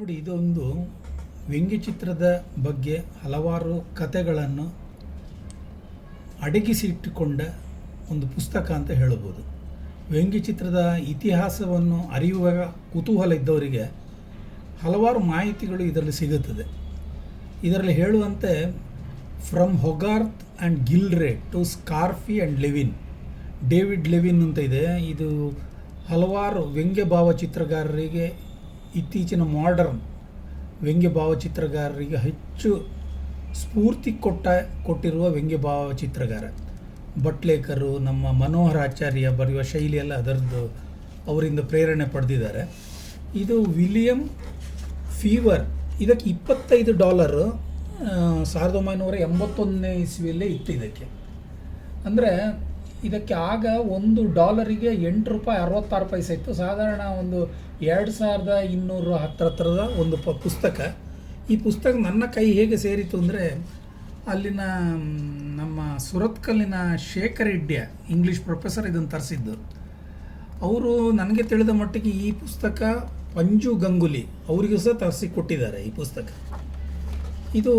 ನೋಡಿ, ಇದೊಂದು ವ್ಯಂಗ್ಯಚಿತ್ರದ ಬಗ್ಗೆ ಹಲವಾರು ಕಥೆಗಳನ್ನು ಅಡಗಿಸಿಟ್ಟುಕೊಂಡ ಒಂದು ಪುಸ್ತಕ ಅಂತ ಹೇಳಬಹುದು ವ್ಯಂಗ್ಯಚಿತ್ರದ ಇತಿಹಾಸವನ್ನು ಅರಿಯುವ ಕುತೂಹಲ ಇದ್ದವರಿಗೆ ಹಲವಾರು ಮಾಹಿತಿಗಳು ಇದರಲ್ಲಿ ಸಿಗುತ್ತದೆ. ಇದರಲ್ಲಿ ಹೇಳುವಂತೆ from Hogarth and Gillray to Scarfe and Levine David Levine ಅಂತ ಇದೆ. ಇದು ಹಲವಾರು ವ್ಯಂಗ್ಯ ಭಾವಚಿತ್ರಗಾರರಿಗೆ ಇತ್ತೀಚಿನ ಮಾಡರ್ನ್ ವ್ಯಂಗ್ಯ ಭಾವಚಿತ್ರಗಾರರಿಗೆ ಹೆಚ್ಚು ಸ್ಫೂರ್ತಿ ಕೊಟ್ಟ, ಕೊಟ್ಟಿರುವ ವ್ಯಂಗ್ಯ ಭಾವಚಿತ್ರಗಾರ. ಬಟ್ಲೇಕರು ನಮ್ಮ ಮನೋಹರ ಆಚಾರ್ಯ ಬರೆಯುವ ಶೈಲಿಯೆಲ್ಲ ಅದರದ್ದು ಅವರಿಂದ ಪ್ರೇರಣೆ ಪಡೆದಿದ್ದಾರೆ. ಇದು ವಿಲಿಯಂ ಫೀವರ್. ಇದಕ್ಕೆ ಇಪ್ಪತ್ತೈದು ಡಾಲರ್ ಸಾವಿರದ ಒಂಬೈನೂರ ಎಂಬತ್ತೊಂದನೇ ಇಸ್ವಿಯಲ್ಲೇ ಇತ್ತು ಇದಕ್ಕೆ. ಅಂದರೆ ಇದಕ್ಕೆ ಆಗ ಒಂದು ಡಾಲರಿಗೆ ಎಂಟು ರೂಪಾಯಿ ಅರವತ್ತಾರು ಪೈಸೆ ಇತ್ತು. ಸಾಧಾರಣ ಒಂದು ಎರಡು ಸಾವಿರದ ಇನ್ನೂರು ಹತ್ತರ ಹತ್ರದ ಒಂದು ಪ ಪುಸ್ತಕ. ಈ ಪುಸ್ತಕ ನನ್ನ ಕೈ ಹೇಗೆ ಸೇರಿತು ಅಂದರೆ, ಅಲ್ಲಿನ ನಮ್ಮ ಸುರತ್ಕಲ್ಲಿನ ಶೇಖರ್ ಇಡ್ಯ ಇಂಗ್ಲೀಷ್ ಪ್ರೊಫೆಸರ್ ಇದನ್ನು ತರಿಸಿದ್ದು. ಅವರು ನನಗೆ ತಿಳಿದ ಮಟ್ಟಿಗೆ ಈ ಪುಸ್ತಕ ಪಂಜು ಗಂಗುಲಿ ಅವರಿಗೂ ಸಹ ತರಿಸಿ ಕೊಟ್ಟಿದ್ದಾರೆ ಈ ಪುಸ್ತಕ. ಇದು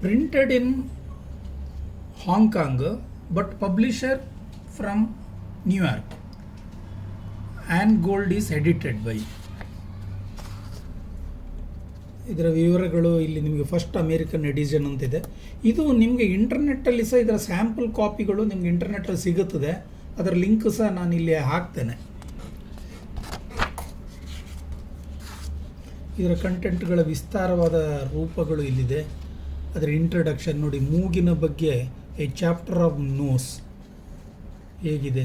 printed in Hong Kong but from New York. An Gold is edited by. ಇದರ ವಿವರಗಳು ಇಲ್ಲಿ ನಿಮಗೆ ಫಸ್ಟ್ ಅಮೇರಿಕನ್ ಎಡಿಷನ್ ಅಂತಿದೆ ಇದು ನಿಮಗೆ ಇಂಟರ್ನೆಟ್ಟಲ್ಲಿ ಸಹ ಇದರ ಸ್ಯಾಂಪಲ್ ಕಾಪಿಗಳು ನಿಮ್ಗೆ ಇಂಟರ್ನೆಟ್ಟಲ್ಲಿ ಸಿಗುತ್ತದೆ ಅದರ ಲಿಂಕ್ ಸಹ ನಾನು ಇಲ್ಲಿ ಹಾಕ್ತೇನೆ ಇದರ ಕಂಟೆಂಟ್ಗಳ ವಿಸ್ತಾರವಾದ ರೂಪಗಳು ಇಲ್ಲಿದೆ ಅದರ ಇಂಟ್ರಡಕ್ಷನ್ ನೋಡಿ, ಮೂಗಿನ ಬಗ್ಗೆ ಎ ಚಾಪ್ಟರ್ ಆಫ್ ನೋಸ್ ಹೇಗಿದೆ?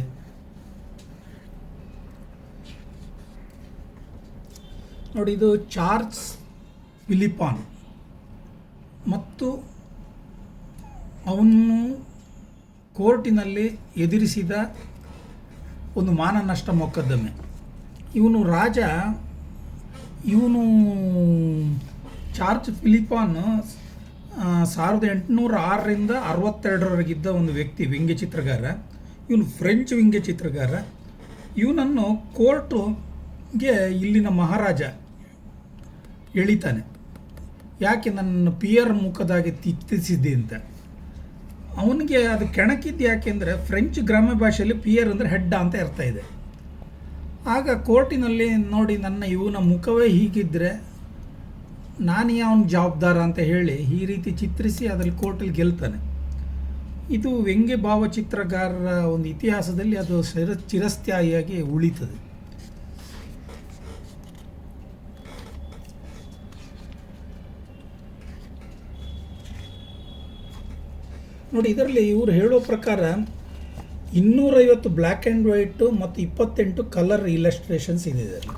ನೋಡಿ, ಇದು ಚಾರ್ಲ್ಸ್ ಫಿಲಿಪಾನ್ ಮತ್ತು ಅವನು ಕೋರ್ಟಿನಲ್ಲಿ ಎದುರಿಸಿದ ಒಂದು ಮಾನನಷ್ಟ ಮೊಕದ್ದಮೆ. ಇವನು ರಾಜ, ಇವನು ಚಾರ್ಜ್ ಫಿಲಿಪಾನ್ ಸಾವಿರದ ಎಂಟುನೂರ ಆರರಿಂದ ಅರವತ್ತೆರಡರವರೆಗಿದ್ದ ಒಂದು ವ್ಯಕ್ತಿ ವ್ಯಂಗ್ಯ ಚಿತ್ರಗಾರ ಇವನು ಫ್ರೆಂಚ್ ವ್ಯಂಗ್ಯ ಚಿತ್ರಗಾರ ಇವನನ್ನು ಕೋರ್ಟುಗೆ ಇಲ್ಲಿನ ಮಹಾರಾಜ ಎಳಿತಾನೆ. ಯಾಕೆ ನನ್ನ ಪಿಯರ್ ಮುಖದಾಗೆ ತಿತ್ತಿಸಿದ್ದೆ ಅಂತ. ಅವನಿಗೆ ಅದು ಕೆಣಕಿದ್ದು ಯಾಕೆಂದರೆ ಫ್ರೆಂಚ್ ಗ್ರಾಮ್ಯ ಭಾಷೆಯಲ್ಲಿ ಪಿಯರ್ ಅಂದರೆ ಹೆಡ್ಡ ಅಂತ ಅರ್ಥ ಇದೆ. ಆಗ ಕೋರ್ಟಿನಲ್ಲಿ ನೋಡಿ ನನ್ನ ಇವನ ಮುಖವೇ ಹೀಗಿದ್ದರೆ ನಾನು ಅವನ ಜವಾಬ್ದಾರ ಅಂತ ಹೇಳಿ ಈ ರೀತಿ ಚಿತ್ರಿಸಿ ಅದರಲ್ಲಿ ಕೋರ್ಟಲ್ಲಿ ಗೆಲ್ತಾನೆ. ಇದು ವ್ಯಂಗ್ಯ ಭಾವಚಿತ್ರಗಾರರ ಒಂದು ಇತಿಹಾಸದಲ್ಲಿ ಅದು ಚಿರ ಚಿರಸ್ಥಾಯಿಯಾಗಿ ಉಳಿತದೆ. ನೋಡಿ, ಇದರಲ್ಲಿ ಇವರು ಹೇಳೋ ಪ್ರಕಾರ ಇನ್ನೂರೈವತ್ತು ಬ್ಲ್ಯಾಕ್ ಆ್ಯಂಡ್ ವೈಟು ಮತ್ತು ಇಪ್ಪತ್ತೆಂಟು ಕಲರ್ ಇಲಸ್ಟ್ರೇಷನ್ಸ್ ಇದೆ ಇದರಲ್ಲಿ.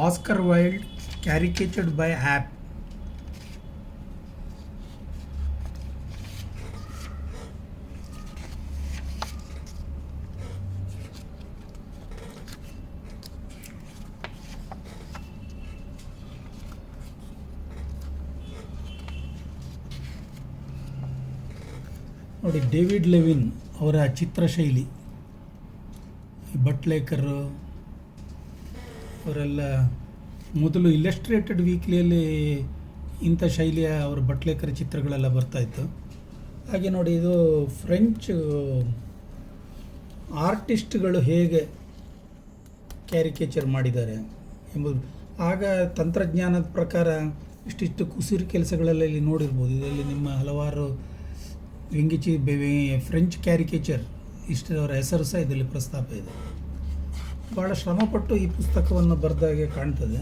ಆಸ್ಕರ್ ವೈಲ್ಡ್ ಕ್ಯಾರಿಕೇಚರ್ಡ್ ಬೈ ಆ್ಯಪ್ ನೋಡಿ ಡೇವಿಡ್ ಲೆವಿನ್ ಅವರ ಚಿತ್ರಶೈಲಿ. ಈ ಬಟ್ಲೇಕರ್ ಅವರೆಲ್ಲ ಮೊದಲು ಇಲ್ಲಸ್ಟ್ರೇಟೆಡ್ ವೀಕ್ಲಿಯಲ್ಲಿ ಇಂಥ ಶೈಲಿಯ ಅವರ ಬಟ್ಲೇಕರ ಚಿತ್ರಗಳೆಲ್ಲ ಬರ್ತಾಯಿತ್ತು ಹಾಗೆ ನೋಡಿ ಇದು ಫ್ರೆಂಚ್ ಆರ್ಟಿಸ್ಟ್ಗಳು ಹೇಗೆ ಕ್ಯಾರಿಕೇಚರ್ ಮಾಡಿದ್ದಾರೆ ಎಂಬುದು. ಆಗ ತಂತ್ರಜ್ಞಾನದ ಪ್ರಕಾರ ಇಷ್ಟಿಷ್ಟು ಕುಸಿರು ಕೆಲಸಗಳೆಲ್ಲ ಇಲ್ಲಿ ನೋಡಿರ್ಬೋದು. ಇದರಲ್ಲಿ ನಿಮ್ಮ ಹಲವಾರು ವ್ಯಂಗಿಚಿ ಫ್ರೆಂಚ್ ಕ್ಯಾರಿಕೇಚರ್ ಇಷ್ಟರವರ ಹೆಸರು ಸಹ ಇದರಲ್ಲಿ ಪ್ರಸ್ತಾಪ ಇದೆ. ಭಾಳ ಶ್ರಮಪಟ್ಟು ಈ ಪುಸ್ತಕವನ್ನು ಬರೆದಾಗೆ ಕಾಣ್ತದೆ.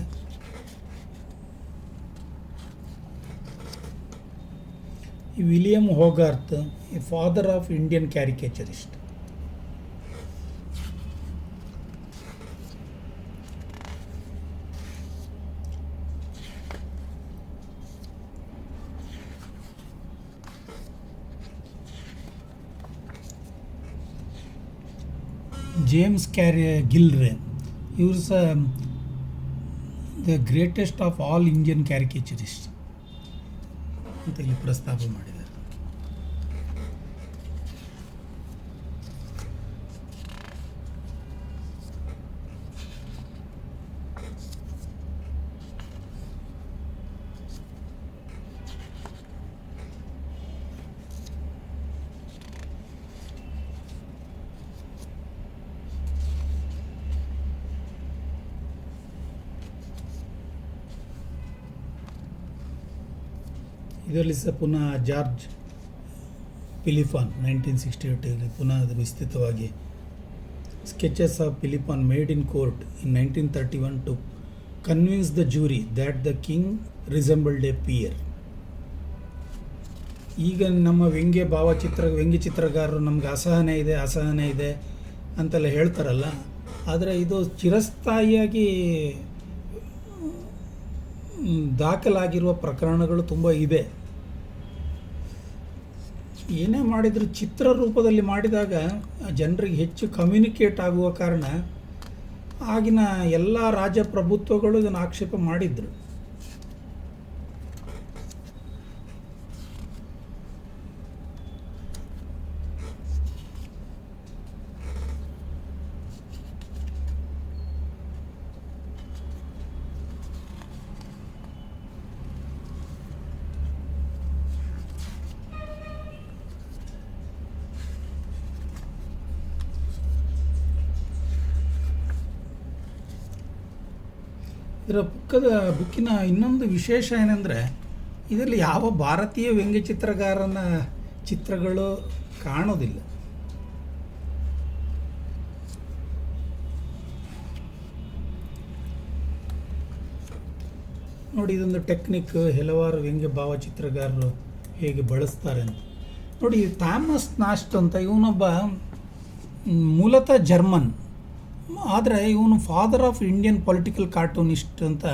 ವಿಲಿಯಂ ಹೋಗಾರ್ತ್ ಈ father of Indian caricaturist. James Carey Gillray ಇವ್ರು ಸಹ the greatest of all Indian caricaturist ಅಂತ ಇಲ್ಲಿ ಪ್ರಸ್ತಾಪ ಮಾಡಿದ್ದಾರೆ. ಇದರಲ್ಲಿ ಸಹ ಪುನಃ ಜಾರ್ಜ್ ಪಿಲಿಫಾನ್ ನೈನ್ಟೀನ್ ಸಿಕ್ಸ್ಟಿ ಏಟಲ್ಲಿ ಪುನಃ ಅದು ವಿಸ್ತೃತವಾಗಿ sketches of Philipon made in court in nineteen thirty one to convince the jury that the king resembled a pear. ಈಗ ನಮ್ಮ ವ್ಯಂಗ್ಯ ಭಾವಚಿತ್ರ, ವ್ಯಂಗ್ಯ ಚಿತ್ರಗಾರರು ನಮ್ಗೆ ಅಸಹನೆ ಇದೆ ಅಸಹನೆ ಇದೆ ಅಂತೆಲ್ಲ ಹೇಳ್ತಾರಲ್ಲ, ಆದರೆ ಇದು ಚಿರಸ್ಥಾಯಿಯಾಗಿ ದಾಖಲಾಗಿರುವ ಪ್ರಕರಣಗಳು ತುಂಬ ಇದೆ. ಏನೇ ಮಾಡಿದ್ರು ಚಿತ್ರ ರೂಪದಲ್ಲಿ ಮಾಡಿದಾಗ ಜನರಿಗೆ ಹೆಚ್ಚು ಕಮ್ಯುನಿಕೇಟ್ ಆಗುವ ಕಾರಣ ಆಗಿನ ಎಲ್ಲ ರಾಜಪ್ರಭುತ್ವಗಳು ಇದನ್ನು ಆಕ್ಷೇಪ ಮಾಡಿದ್ರು. ಇದರ ಬುಕ್ಕದ ಬುಕ್ಕಿನ ಇನ್ನೊಂದು ವಿಶೇಷ ಏನೆಂದರೆ, ಇದರಲ್ಲಿ ಯಾವ ಭಾರತೀಯ ವ್ಯಂಗ್ಯ ಚಿತ್ರಗಾರನ ಚಿತ್ರಗಳು ಕಾಣೋದಿಲ್ಲ. ನೋಡಿ, ಇದೊಂದು ಟೆಕ್ನಿಕ್ ಹಲವಾರು ವ್ಯಂಗ್ಯ ಭಾವಚಿತ್ರಗಾರರು ಹೇಗೆ ಬಳಸ್ತಾರೆ ಅಂತ. ನೋಡಿ, ಥಾಮಸ್ ನಾಸ್ಟ್ ಅಂತ ಇವನೊಬ್ಬ ಮೂಲತಃ ಜರ್ಮನ್. ಆದರೆ ಇವನು father of Indian political cartoonist ಅಂತ